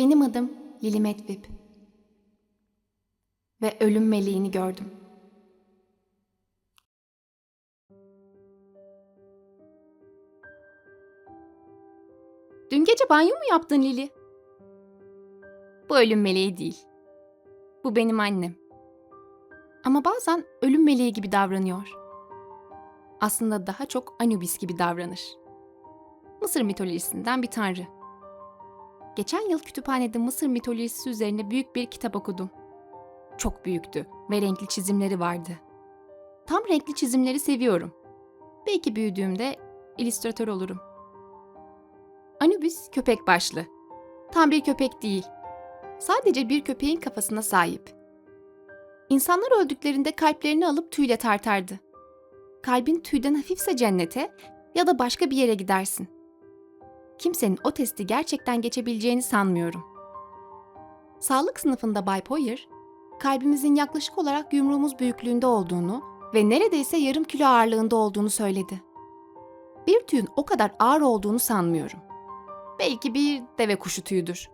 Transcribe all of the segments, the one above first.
Benim adım Lili Medvip. Ve ölüm meleğini gördüm. Dün gece banyo mu yaptın Lili? Bu ölüm meleği değil. Bu benim annem. Ama bazen ölüm meleği gibi davranıyor. Aslında daha çok Anubis gibi davranır. Mısır mitolojisinden bir tanrı. Geçen yıl kütüphanede Mısır mitolojisi üzerine büyük bir kitap okudum. Çok büyüktü ve renkli çizimleri vardı. Tam renkli çizimleri seviyorum. Belki büyüdüğümde illüstratör olurum. Anubis köpek başlı. Tam bir köpek değil. Sadece bir köpeğin kafasına sahip. İnsanlar öldüklerinde kalplerini alıp tüyle tartardı. Kalbin tüyden hafifse cennete ya da başka bir yere gidersin. Kimsenin o testi gerçekten geçebileceğini sanmıyorum. Sağlık sınıfında Bay Poyer, kalbimizin yaklaşık olarak yumruğumuz büyüklüğünde olduğunu ve neredeyse yarım kilo ağırlığında olduğunu söyledi. Bir tüyün o kadar ağır olduğunu sanmıyorum. Belki bir deve kuşu tüyüdür.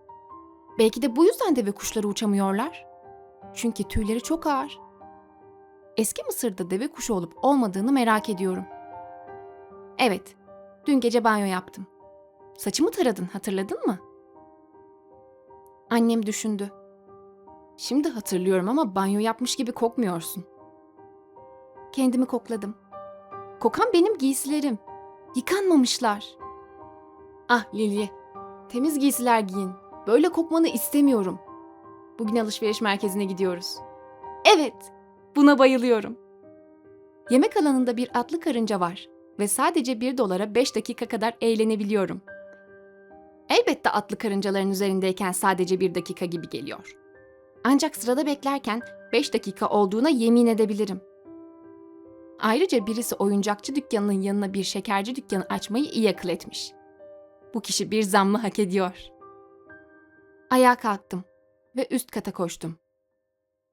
Belki de bu yüzden deve kuşları uçamıyorlar. Çünkü tüyleri çok ağır. Eski Mısır'da deve kuşu olup olmadığını merak ediyorum. Evet, dün gece banyo yaptım. Saçımı taradın, hatırladın mı? Annem düşündü. Şimdi hatırlıyorum ama banyo yapmış gibi kokmuyorsun. Kendimi kokladım. Kokan benim giysilerim. Yıkanmamışlar. Ah Lili, temiz giysiler giyin. Böyle kokmanı istemiyorum. Bugün alışveriş merkezine gidiyoruz. Evet, buna bayılıyorum. Yemek alanında bir atlı karınca var ve sadece 1 dolara 5 dakika kadar eğlenebiliyorum. Elbette atlı karıncaların üzerindeyken sadece 1 dakika gibi geliyor. Ancak sırada beklerken 5 dakika olduğuna yemin edebilirim. Ayrıca birisi oyuncakçı dükkanının yanına bir şekerci dükkanı açmayı iyi akıl etmiş. Bu kişi bir zammı hak ediyor. Ayağa kalktım ve üst kata koştum.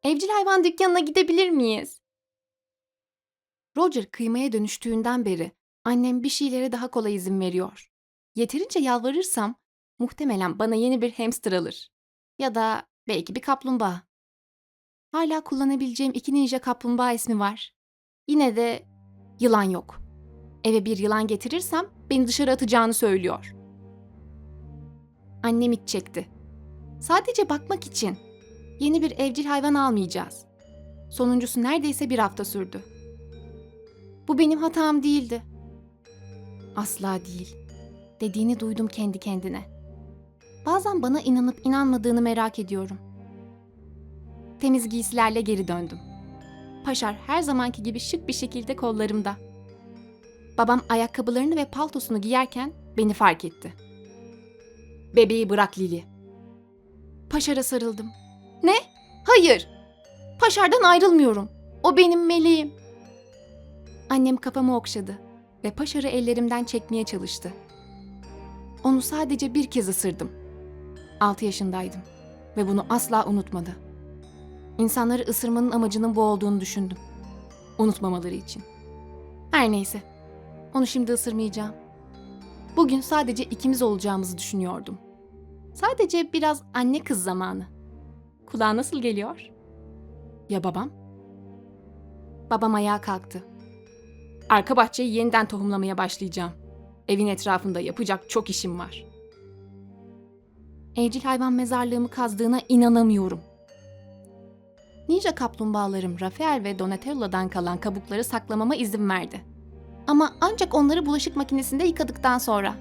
Evcil hayvan dükkanına gidebilir miyiz? Roger kıymaya dönüştüğünden beri annem bir şeylere daha kolay izin veriyor. Yeterince yalvarırsam muhtemelen bana yeni bir hamster alır. Ya da belki bir kaplumbağa. Hala kullanabileceğim iki ninja kaplumbağa ismi var. Yine de yılan yok. Eve bir yılan getirirsem beni dışarı atacağını söylüyor. Annem iç çekti. Sadece bakmak için. Yeni bir evcil hayvan almayacağız. Sonuncusu neredeyse bir hafta sürdü. Bu benim hatam değildi. Asla değil. Dediğini duydum kendi kendine. Bazen bana inanıp inanmadığını merak ediyorum. Temiz giysilerle geri döndüm. Paşar her zamanki gibi şık bir şekilde kollarımda. Babam ayakkabılarını ve paltosunu giyerken beni fark etti. Bebeği bırak Lili. Paşar'a sarıldım. Ne? Hayır. Paşar'dan ayrılmıyorum. O benim meleğim. Annem kafamı okşadı ve Paşar'ı ellerimden çekmeye çalıştı. Onu sadece bir kez ısırdım. 6 yaşındaydım ve bunu asla unutmadı. İnsanları ısırmanın amacının bu olduğunu düşündüm. Unutmamaları için. Her neyse. Onu şimdi ısırmayacağım. Bugün sadece ikimiz olacağımızı düşünüyordum. Sadece biraz anne kız zamanı. Kulağa nasıl geliyor? Ya babam? Babam ayağa kalktı. Arka bahçeyi yeniden tohumlamaya başlayacağım. Evin etrafında yapacak çok işim var. Evcil hayvan mezarlığımı kazdığına inanamıyorum. Ninja kaplumbağalarım Rafael ve Donatello'dan kalan kabukları saklamama izin verdi. Ama ancak onları bulaşık makinesinde yıkadıktan sonra.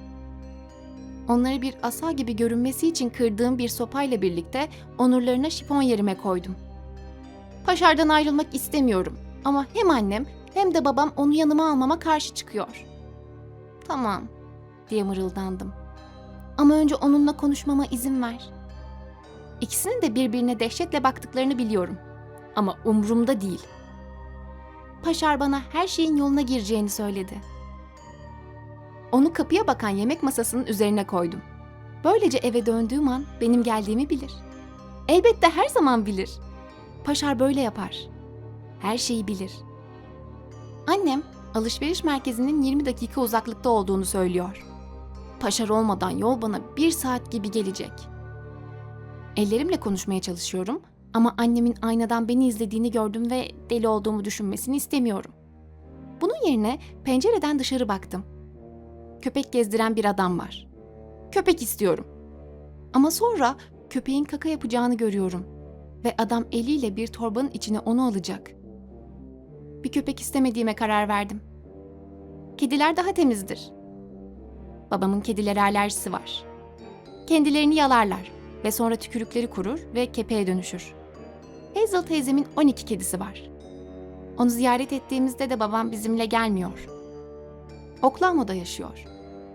Onları bir asa gibi görünmesi için kırdığım bir sopayla birlikte onurlarına şipon yerime koydum. Paşar'dan ayrılmak istemiyorum ama hem annem hem de babam onu yanıma almama karşı çıkıyor. Tamam, diye mırıldandım. Ama önce onunla konuşmama izin ver. İkisinin de birbirine dehşetle baktıklarını biliyorum. Ama umrumda değil. Paşar bana her şeyin yoluna gireceğini söyledi. Onu kapıya bakan yemek masasının üzerine koydum. Böylece eve döndüğüm an benim geldiğimi bilir. Elbette her zaman bilir. Paşar böyle yapar. Her şeyi bilir. Annem alışveriş merkezinin 20 dakika uzaklıkta olduğunu söylüyor. Paşar olmadan yol bana bir saat gibi gelecek. Ellerimle konuşmaya çalışıyorum ama annemin aynadan beni izlediğini gördüm ve deli olduğumu düşünmesini istemiyorum. Bunun yerine pencereden dışarı baktım. Köpek gezdiren bir adam var. Köpek istiyorum. Ama sonra köpeğin kaka yapacağını görüyorum ve adam eliyle bir torbanın içine onu alacak. Bir köpek istemediğime karar verdim. Kediler daha temizdir. Babamın kedilere alerjisi var. Kendilerini yalarlar ve sonra tükürükleri kurur ve kepeğe dönüşür. Hazel teyzemin 12 kedisi var. Onu ziyaret ettiğimizde de babam bizimle gelmiyor. Oklahoma'da yaşıyor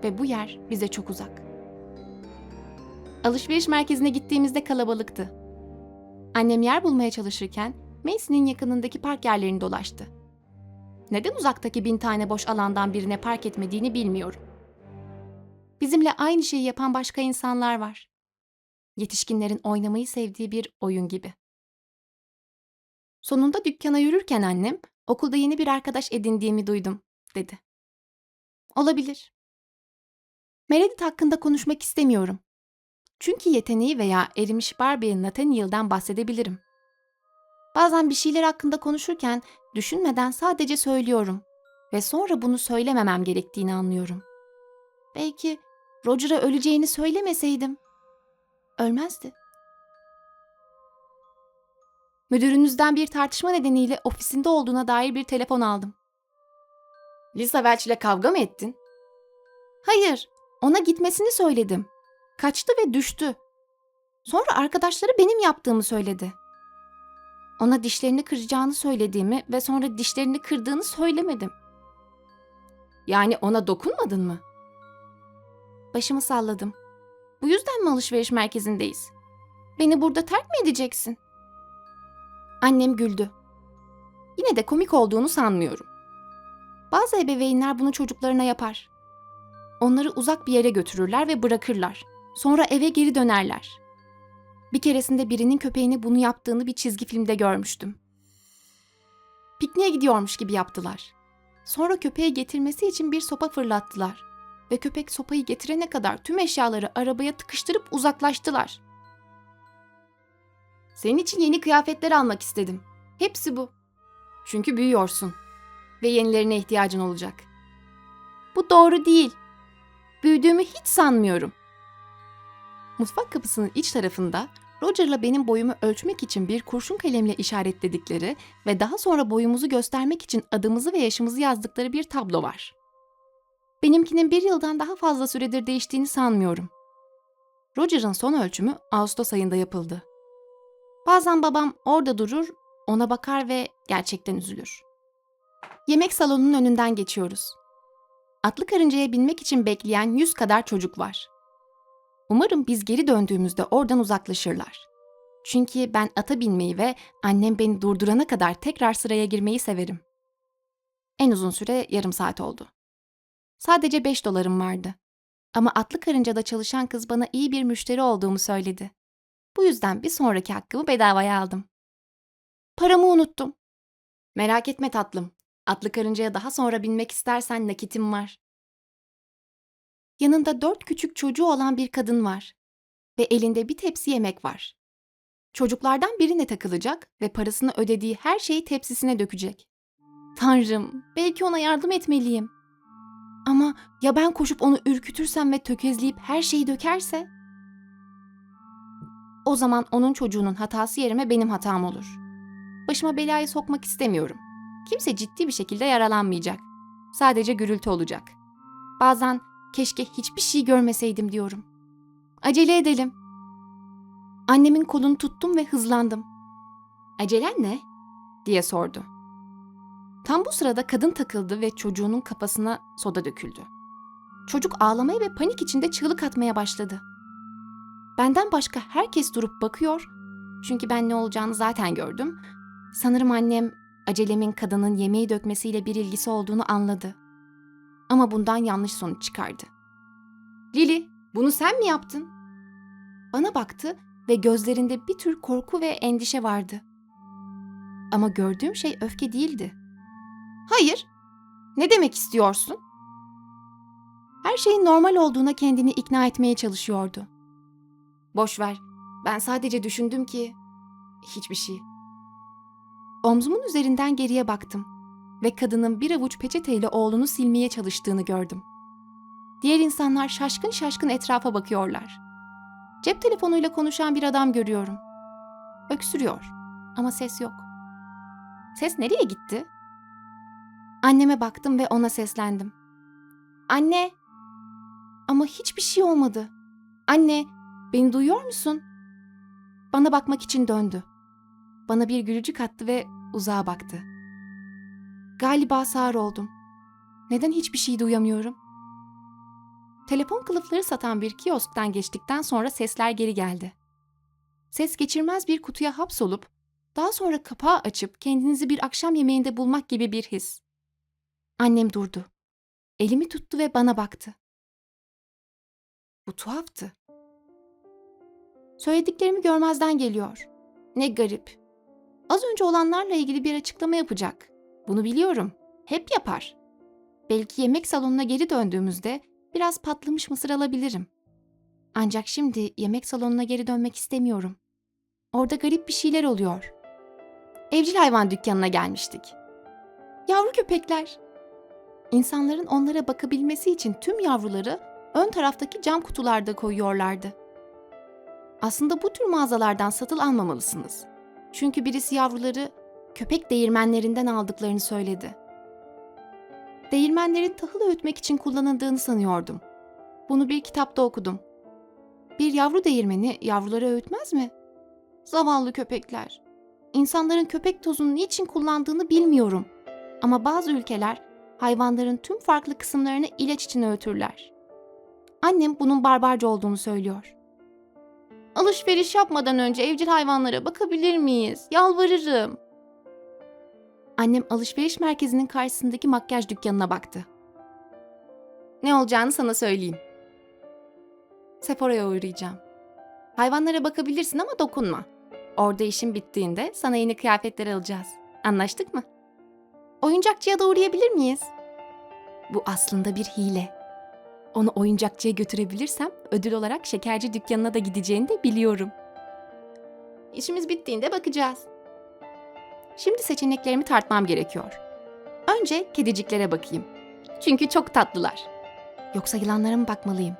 ve bu yer bize çok uzak. Alışveriş merkezine gittiğimizde kalabalıktı. Annem yer bulmaya çalışırken Macy'nin yakınındaki park yerlerini dolaştı. Neden uzaktaki bin tane boş alandan birine park etmediğini bilmiyorum. Bizimle aynı şeyi yapan başka insanlar var. Yetişkinlerin oynamayı sevdiği bir oyun gibi. Sonunda dükkana yürürken annem, okulda yeni bir arkadaş edindiğimi duydum, dedi. Olabilir. Meredith hakkında konuşmak istemiyorum. Çünkü yeteneği veya erimiş Barbie Nathaniel'den bahsedebilirim. Bazen bir şeyler hakkında konuşurken düşünmeden sadece söylüyorum ve sonra bunu söylememem gerektiğini anlıyorum. Belki Roger'a öleceğini söylemeseydim ölmezdi. Müdürünüzden bir tartışma nedeniyle ofisinde olduğuna dair bir telefon aldım. Lisa Welch ile kavga mı ettin? Hayır, ona gitmesini söyledim. Kaçtı ve düştü. Sonra arkadaşları benim yaptığımı söyledi. Ona dişlerini kıracağını söylediğimi ve sonra dişlerini kırdığını söylemedim. Yani ona dokunmadın mı? Başımı salladım. Bu yüzden mi alışveriş merkezindeyiz? Beni burada terk mi edeceksin? Annem güldü. Yine de komik olduğunu sanmıyorum. Bazı ebeveynler bunu çocuklarına yapar. Onları uzak bir yere götürürler ve bırakırlar. Sonra eve geri dönerler. Bir keresinde birinin köpeğini bunu yaptığını bir çizgi filmde görmüştüm. Pikniğe gidiyormuş gibi yaptılar. Sonra köpeğe getirmesi için bir sopa fırlattılar ve köpek sopayı getirene kadar tüm eşyaları arabaya tıkıştırıp uzaklaştılar. Senin için yeni kıyafetler almak istedim. Hepsi bu. Çünkü büyüyorsun ve yenilerine ihtiyacın olacak. Bu doğru değil. Büyüdüğümü hiç sanmıyorum. Mutfak kapısının iç tarafında Roger'la benim boyumu ölçmek için bir kurşun kalemle işaretledikleri ve daha sonra boyumuzu göstermek için adımızı ve yaşımızı yazdıkları bir tablo var. Benimkinin bir yıldan daha fazla süredir değiştiğini sanmıyorum. Roger'ın son ölçümü Ağustos ayında yapıldı. Bazen babam orada durur, ona bakar ve gerçekten üzülür. Yemek salonunun önünden geçiyoruz. Atlı karıncaya binmek için bekleyen yüz kadar çocuk var. Umarım biz geri döndüğümüzde oradan uzaklaşırlar. Çünkü ben ata binmeyi ve annem beni durdurana kadar tekrar sıraya girmeyi severim. En uzun süre yarım saat oldu. Sadece 5 dolarım vardı. Ama atlı karıncada çalışan kız bana iyi bir müşteri olduğumu söyledi. Bu yüzden bir sonraki hakkımı bedavaya aldım. Paramı unuttum. Merak etme tatlım. Atlı karıncaya daha sonra binmek istersen nakitim var. Yanında dört küçük çocuğu olan bir kadın var. Ve elinde bir tepsi yemek var. Çocuklardan birine takılacak ve parasını ödediği her şeyi tepsisine dökecek. Tanrım, belki ona yardım etmeliyim. Ama ya ben koşup onu ürkütürsem ve tökezleyip her şeyi dökerse? O zaman onun çocuğunun hatası yerime benim hatam olur. Başıma belayı sokmak istemiyorum. Kimse ciddi bir şekilde yaralanmayacak. Sadece gürültü olacak. Bazen keşke hiçbir şey görmeseydim diyorum. Acele edelim. Annemin kolunu tuttum ve hızlandım. Acelen ne? diye sordu. Tam bu sırada kadın takıldı ve çocuğunun kafasına soda döküldü. Çocuk ağlamaya ve panik içinde çığlık atmaya başladı. Benden başka herkes durup bakıyor. Çünkü ben ne olacağını zaten gördüm. Sanırım annem acelemin kadının yemeği dökmesiyle bir ilgisi olduğunu anladı. Ama bundan yanlış sonuç çıkardı. Lili, bunu sen mi yaptın? Bana baktı ve gözlerinde bir tür korku ve endişe vardı. Ama gördüğüm şey öfke değildi. Hayır. Ne demek istiyorsun? Her şeyin normal olduğuna kendini ikna etmeye çalışıyordu. Boş ver. Ben sadece düşündüm ki hiçbir şey. Omzumun üzerinden geriye baktım ve kadının bir avuç peçeteyle oğlunu silmeye çalıştığını gördüm. Diğer insanlar şaşkın şaşkın etrafa bakıyorlar. Cep telefonuyla konuşan bir adam görüyorum. Öksürüyor ama ses yok. Ses nereye gitti? Anneme baktım ve ona seslendim. Anne! Ama hiçbir şey olmadı. Anne, beni duyuyor musun? Bana bakmak için döndü. Bana bir gülücük attı ve uzağa baktı. Galiba sağır oldum. Neden hiçbir şey duyamıyorum? Telefon kılıfları satan bir kiosktan geçtikten sonra sesler geri geldi. Ses geçirmez bir kutuya hapsolup, daha sonra kapağı açıp kendinizi bir akşam yemeğinde bulmak gibi bir his. Annem durdu. Elimi tuttu ve bana baktı. Bu tuhaftı. Söylediklerimi görmezden geliyor. Ne garip. Az önce olanlarla ilgili bir açıklama yapacak. Bunu biliyorum. Hep yapar. Belki yemek salonuna geri döndüğümüzde biraz patlamış mısır alabilirim. Ancak şimdi yemek salonuna geri dönmek istemiyorum. Orada garip bir şeyler oluyor. Evcil hayvan dükkanına gelmiştik. Yavru köpekler. İnsanların onlara bakabilmesi için tüm yavruları ön taraftaki cam kutularda koyuyorlardı. Aslında bu tür mağazalardan satıl almamalısınız. Çünkü birisi yavruları köpek değirmenlerinden aldıklarını söyledi. Değirmenlerin tahıl öğütmek için kullanıldığını sanıyordum. Bunu bir kitapta okudum. Bir yavru değirmeni yavruları öğütmez mi? Zavallı köpekler. İnsanların köpek tozunu niçin kullandığını bilmiyorum. Ama bazı ülkeler hayvanların tüm farklı kısımlarını ilaç için öğütürler. Annem bunun barbarca olduğunu söylüyor. Alışveriş yapmadan önce evcil hayvanlara bakabilir miyiz? Yalvarırım. Annem alışveriş merkezinin karşısındaki makyaj dükkanına baktı. Ne olacağını sana söyleyeyim. Sephora'ya uğrayacağım. Hayvanlara bakabilirsin ama dokunma. Orada işin bittiğinde sana yeni kıyafetler alacağız. Anlaştık mı? Oyuncakçıya da uğrayabilir miyiz? Bu aslında bir hile. Onu oyuncakçıya götürebilirsem ödül olarak şekerci dükkanına da gideceğini de biliyorum. İşimiz bittiğinde bakacağız. Şimdi seçeneklerimi tartmam gerekiyor. Önce kediciklere bakayım. Çünkü çok tatlılar. Yoksa yılanlara mı bakmalıyım?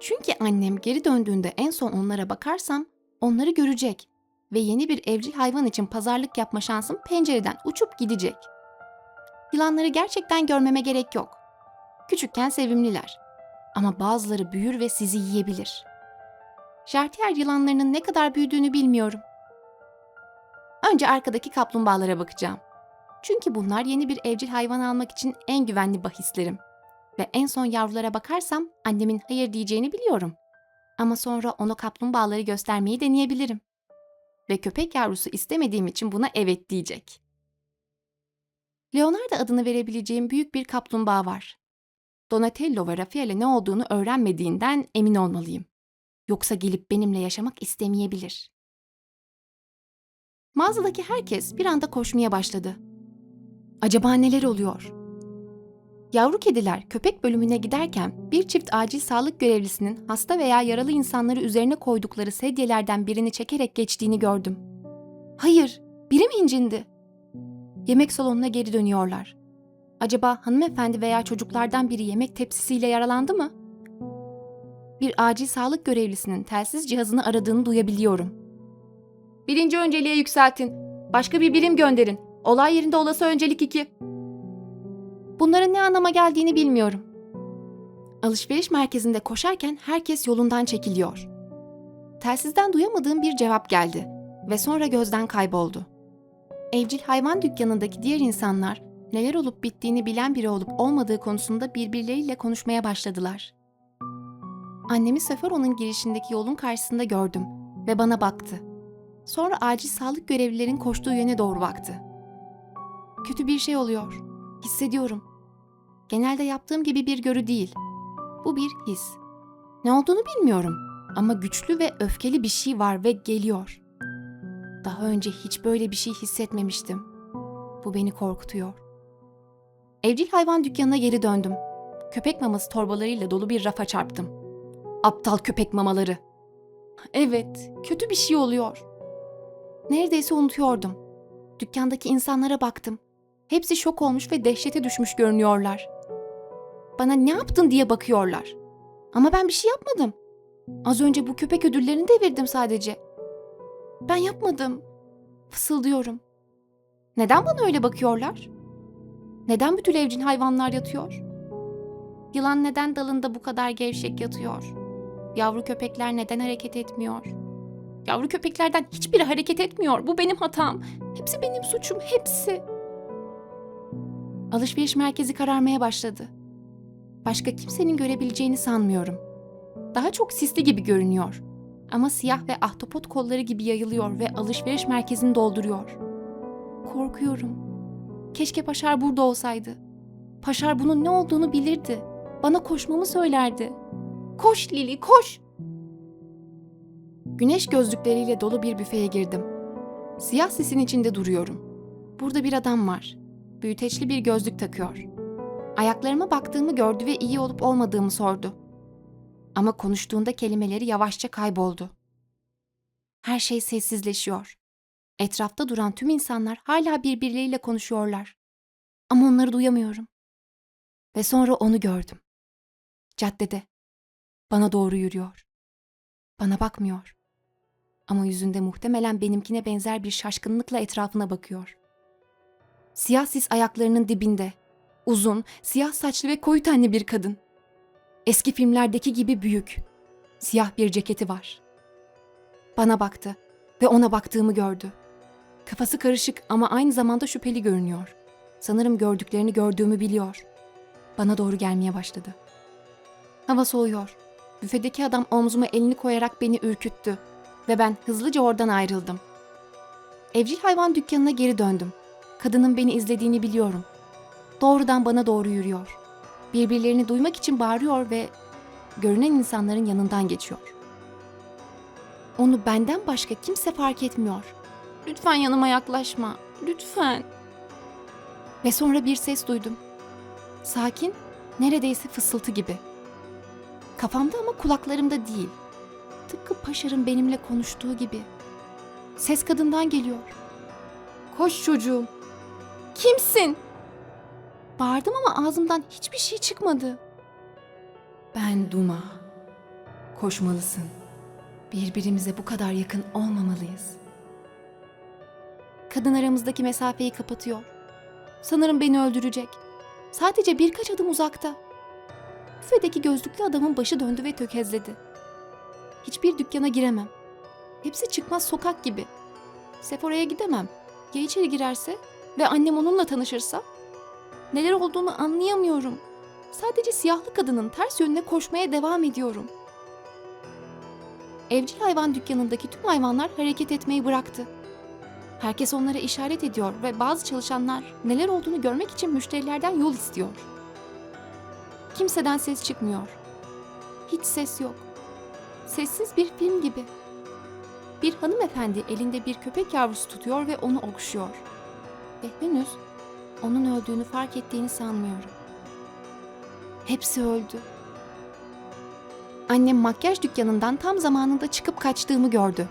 Çünkü annem geri döndüğünde en son onlara bakarsam onları görecek ve yeni bir evcil hayvan için pazarlık yapma şansım pencereden uçup gidecek. Yılanları gerçekten görmeme gerek yok. Küçükken sevimliler. Ama bazıları büyür ve sizi yiyebilir. Jartiyer yılanlarının ne kadar büyüdüğünü bilmiyorum. Önce arkadaki kaplumbağalara bakacağım. Çünkü bunlar yeni bir evcil hayvan almak için en güvenli bahislerim. Ve en son yavrulara bakarsam annemin hayır diyeceğini biliyorum. Ama sonra ona kaplumbağaları göstermeyi deneyebilirim. Ve köpek yavrusu istemediğim için buna evet diyecek. Leonardo adını verebileceğim büyük bir kaplumbağa var. Donatello ve Rafael'e ne olduğunu öğrenmediğinden emin olmalıyım. Yoksa gelip benimle yaşamak istemeyebilir. Mağazadaki herkes bir anda koşmaya başladı. Acaba neler oluyor? Yavru kediler köpek bölümüne giderken bir çift acil sağlık görevlisinin hasta veya yaralı insanları üzerine koydukları sedyelerden birini çekerek geçtiğini gördüm. Hayır, biri mi incindi? Yemek salonuna geri dönüyorlar. Acaba hanımefendi veya çocuklardan biri yemek tepsisiyle yaralandı mı? Bir acil sağlık görevlisinin telsiz cihazını aradığını duyabiliyorum. Birinci önceliğe yükseltin. Başka bir birim gönderin. Olay yerinde olası öncelik iki. Bunların ne anlama geldiğini bilmiyorum. Alışveriş merkezinde koşarken herkes yolundan çekiliyor. Telsizden duyamadığım bir cevap geldi ve sonra gözden kayboldu. Evcil hayvan dükkanındaki diğer insanlar neler olup bittiğini bilen biri olup olmadığı konusunda birbirleriyle konuşmaya başladılar. Annemi Sephora'nın girişindeki yolun karşısında gördüm ve bana baktı. Sonra acil sağlık görevlilerin koştuğu yöne doğru baktı. Kötü bir şey oluyor. Hissediyorum. Genelde yaptığım gibi bir görü değil. Bu bir his. Ne olduğunu bilmiyorum ama güçlü ve öfkeli bir şey var ve geliyor. Daha önce hiç böyle bir şey hissetmemiştim. Bu beni korkutuyor. Evcil hayvan dükkanına geri döndüm. Köpek maması torbalarıyla dolu bir rafa çarptım. Aptal köpek mamaları. Evet, kötü bir şey oluyor. Neredeyse unutuyordum. Dükkandaki insanlara baktım. Hepsi şok olmuş ve dehşete düşmüş görünüyorlar. Bana ne yaptın diye bakıyorlar. Ama ben bir şey yapmadım. Az önce bu köpek ödüllerini devirdim sadece. Ben yapmadım. Fısıldıyorum. Neden bana öyle bakıyorlar? Neden bütün evcil hayvanlar yatıyor? Yılan neden dalında bu kadar gevşek yatıyor? Yavru köpekler neden hareket etmiyor? Yavru köpeklerden hiçbiri hareket etmiyor. Bu benim hatam. Hepsi benim suçum, hepsi. Alışveriş merkezi kararmaya başladı. Başka kimsenin görebileceğini sanmıyorum. Daha çok sisli gibi görünüyor. Ama siyah ve ahtapot kolları gibi yayılıyor ve alışveriş merkezini dolduruyor. Korkuyorum. Keşke Paşar burada olsaydı. Paşar bunun ne olduğunu bilirdi. Bana koşmamı söylerdi. Koş Lili, koş! Güneş gözlükleriyle dolu bir büfeye girdim. Siyah sisin içinde duruyorum. Burada bir adam var. Büyüteçli bir gözlük takıyor. Ayaklarıma baktığımı gördü ve iyi olup olmadığımı sordu. Ama konuştuğunda kelimeleri yavaşça kayboldu. Her şey sessizleşiyor. Etrafta duran tüm insanlar hala birbirleriyle konuşuyorlar. Ama onları duyamıyorum. Ve sonra onu gördüm. Caddede. Bana doğru yürüyor. Bana bakmıyor. Ama yüzünde muhtemelen benimkine benzer bir şaşkınlıkla etrafına bakıyor. Siyah sis ayaklarının dibinde. Uzun, siyah saçlı ve koyu tenli bir kadın. Eski filmlerdeki gibi büyük. Siyah bir ceketi var. Bana baktı ve ona baktığımı gördü. Kafası karışık ama aynı zamanda şüpheli görünüyor. Sanırım gördüklerini gördüğümü biliyor. Bana doğru gelmeye başladı. Hava soğuyor. Büfedeki adam omzuma elini koyarak beni ürküttü ve ben hızlıca oradan ayrıldım. Evcil hayvan dükkanına geri döndüm. Kadının beni izlediğini biliyorum. Doğrudan bana doğru yürüyor. Birbirlerini duymak için bağırıyor ve görünen insanların yanından geçiyor. Onu benden başka kimse fark etmiyor. Lütfen yanıma yaklaşma. Lütfen. Ve sonra bir ses duydum. Sakin, neredeyse fısıltı gibi. Kafamda ama kulaklarımda değil. Tıpkı Paşar'ın benimle konuştuğu gibi. Ses kadından geliyor. Koş çocuğum. Kimsin? Bağırdım ama ağzımdan hiçbir şey çıkmadı. Ben Duma. Koşmalısın. Birbirimize bu kadar yakın olmamalıyız. Kadın aramızdaki mesafeyi kapatıyor. Sanırım beni öldürecek. Sadece birkaç adım uzakta. Büfedeki gözlüklü adamın başı döndü ve tökezledi. Hiçbir dükkana giremem. Hepsi çıkmaz sokak gibi. Sephora'ya gidemem. Ya içeri girerse ve annem onunla tanışırsa? Neler olduğunu anlayamıyorum. Sadece siyahlı kadının ters yönüne koşmaya devam ediyorum. Evcil hayvan dükkanındaki tüm hayvanlar hareket etmeyi bıraktı. Herkes onlara işaret ediyor ve bazı çalışanlar neler olduğunu görmek için müşterilerden yol istiyor. Kimseden ses çıkmıyor. Hiç ses yok. Sessiz bir film gibi. Bir hanımefendi elinde bir köpek yavrusu tutuyor ve onu okşuyor. Ve henüz onun öldüğünü fark ettiğini sanmıyorum. Hepsi öldü. Annem makyaj dükkanından tam zamanında çıkıp kaçtığımı gördü.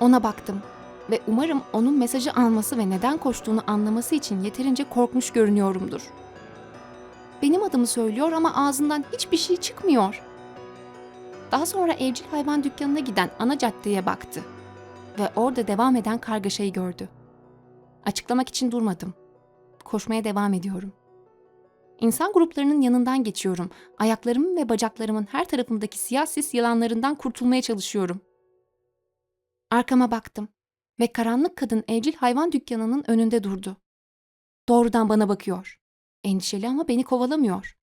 Ona baktım ve umarım onun mesajı alması ve neden koştuğunu anlaması için yeterince korkmuş görünüyorumdur. Benim adımı söylüyor ama ağzından hiçbir şey çıkmıyor. Daha sonra evcil hayvan dükkanına giden ana caddeye baktı ve orada devam eden kargaşayı gördü. Açıklamak için durmadım. Koşmaya devam ediyorum. İnsan gruplarının yanından geçiyorum. Ayaklarımın ve bacaklarımın her tarafındaki siyah sis yılanlarından kurtulmaya çalışıyorum. Arkama baktım ve karanlık kadın evcil hayvan dükkanının önünde durdu. Doğrudan bana bakıyor. Endişeli ama beni kovalamıyor.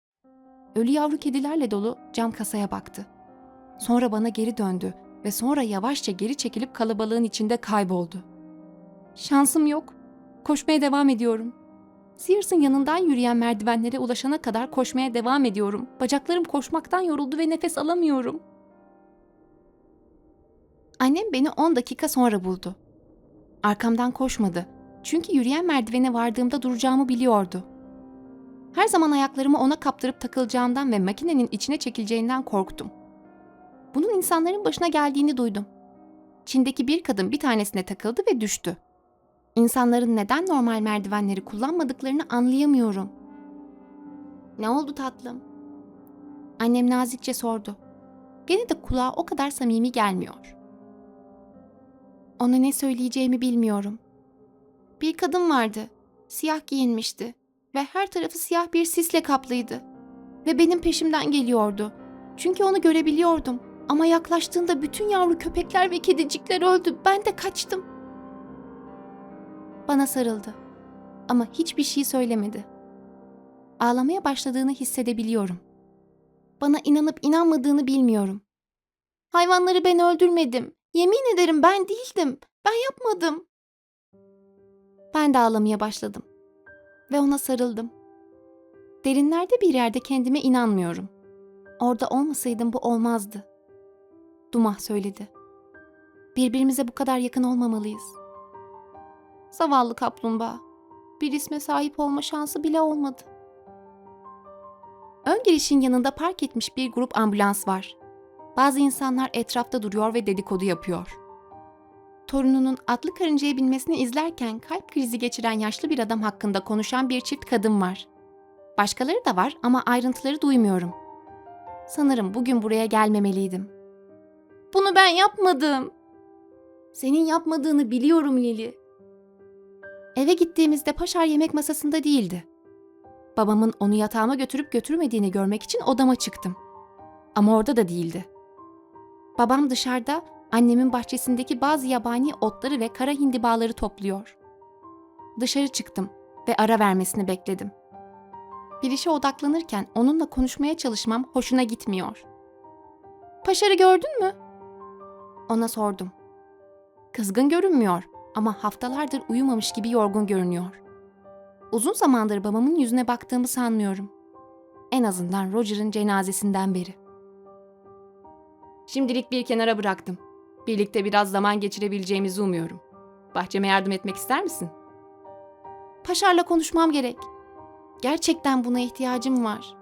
Ölü yavru kedilerle dolu cam kasaya baktı. Sonra bana geri döndü ve sonra yavaşça geri çekilip kalabalığın içinde kayboldu. Şansım yok. Koşmaya devam ediyorum. Sears'ın yanından yürüyen merdivenlere ulaşana kadar koşmaya devam ediyorum. Bacaklarım koşmaktan yoruldu ve nefes alamıyorum. Annem beni 10 dakika sonra buldu. Arkamdan koşmadı. Çünkü yürüyen merdivene vardığımda duracağımı biliyordu. Her zaman ayaklarımı ona kaptırıp takılacağımdan ve makinenin içine çekileceğinden korktum. Bunun insanların başına geldiğini duydum. Çin'deki bir kadın bir tanesine takıldı ve düştü. İnsanların neden normal merdivenleri kullanmadıklarını anlayamıyorum. Ne oldu tatlım? Annem nazikçe sordu. Gene de kulağa o kadar samimi gelmiyor. Ona ne söyleyeceğimi bilmiyorum. Bir kadın vardı. Siyah giyinmişti ve her tarafı siyah bir sisle kaplıydı. Ve benim peşimden geliyordu. Çünkü onu görebiliyordum. Ama yaklaştığında bütün yavru köpekler ve kedicikler öldü. Ben de kaçtım. Bana sarıldı. Ama hiçbir şey söylemedi. Ağlamaya başladığını hissedebiliyorum. Bana inanıp inanmadığını bilmiyorum. Hayvanları ben öldürmedim. Yemin ederim ben değildim. Ben yapmadım. Ben de ağlamaya başladım. Ve ona sarıldım. Derinlerde bir yerde kendime inanmıyorum. Orada olmasaydım bu olmazdı. Dumah söyledi. Birbirimize bu kadar yakın olmamalıyız. Zavallı kaplumbağa. Bir isme sahip olma şansı bile olmadı. Ön girişin yanında park etmiş bir grup ambulans var. Bazı insanlar etrafta duruyor ve dedikodu yapıyor. Torununun atlı karıncaya binmesini izlerken kalp krizi geçiren yaşlı bir adam hakkında konuşan bir çift kadın var. Başkaları da var ama ayrıntıları duymuyorum. Sanırım bugün buraya gelmemeliydim. Bunu ben yapmadım. Senin yapmadığını biliyorum Lili. Eve gittiğimizde Paşar yemek masasında değildi. Babamın onu yatağıma götürüp götürmediğini görmek için odama çıktım. Ama orada da değildi. Babam dışarıda annemin bahçesindeki bazı yabani otları ve kara hindibaları topluyor. Dışarı çıktım ve ara vermesini bekledim. Bir işe odaklanırken onunla konuşmaya çalışmam hoşuna gitmiyor. Paşarı gördün mü? Ona sordum. Kızgın görünmüyor ama haftalardır uyumamış gibi yorgun görünüyor. Uzun zamandır babamın yüzüne baktığımı sanmıyorum. En azından Roger'ın cenazesinden beri. Şimdilik bir kenara bıraktım. Birlikte biraz zaman geçirebileceğimizi umuyorum. Bahçeme yardım etmek ister misin? Paşar'la konuşmam gerek. Gerçekten buna ihtiyacım var.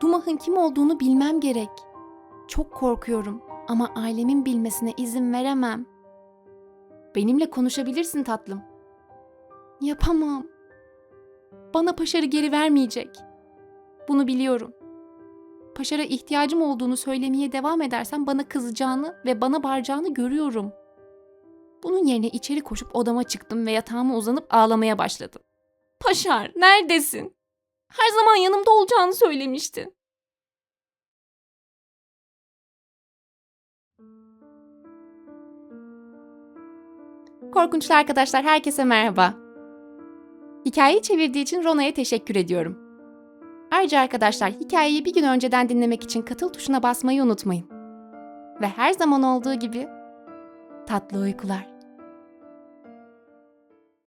Dumah'ın kim olduğunu bilmem gerek. Çok korkuyorum ama ailemin bilmesine izin veremem. Benimle konuşabilirsin tatlım. Yapamam. Bana Paşar'ı geri vermeyecek. Bunu biliyorum. Paşar'a ihtiyacım olduğunu söylemeye devam edersem bana kızacağını ve bana bağıracağını görüyorum. Bunun yerine içeri koşup odama çıktım ve yatağıma uzanıp ağlamaya başladım. Paşar, neredesin? Her zaman yanımda olacağını söylemiştin. Korkunçlu arkadaşlar herkese merhaba. Hikayeyi çevirdiği için Rona'ya teşekkür ediyorum. Ayrıca arkadaşlar hikayeyi bir gün önceden dinlemek için katıl tuşuna basmayı unutmayın. Ve her zaman olduğu gibi tatlı uykular.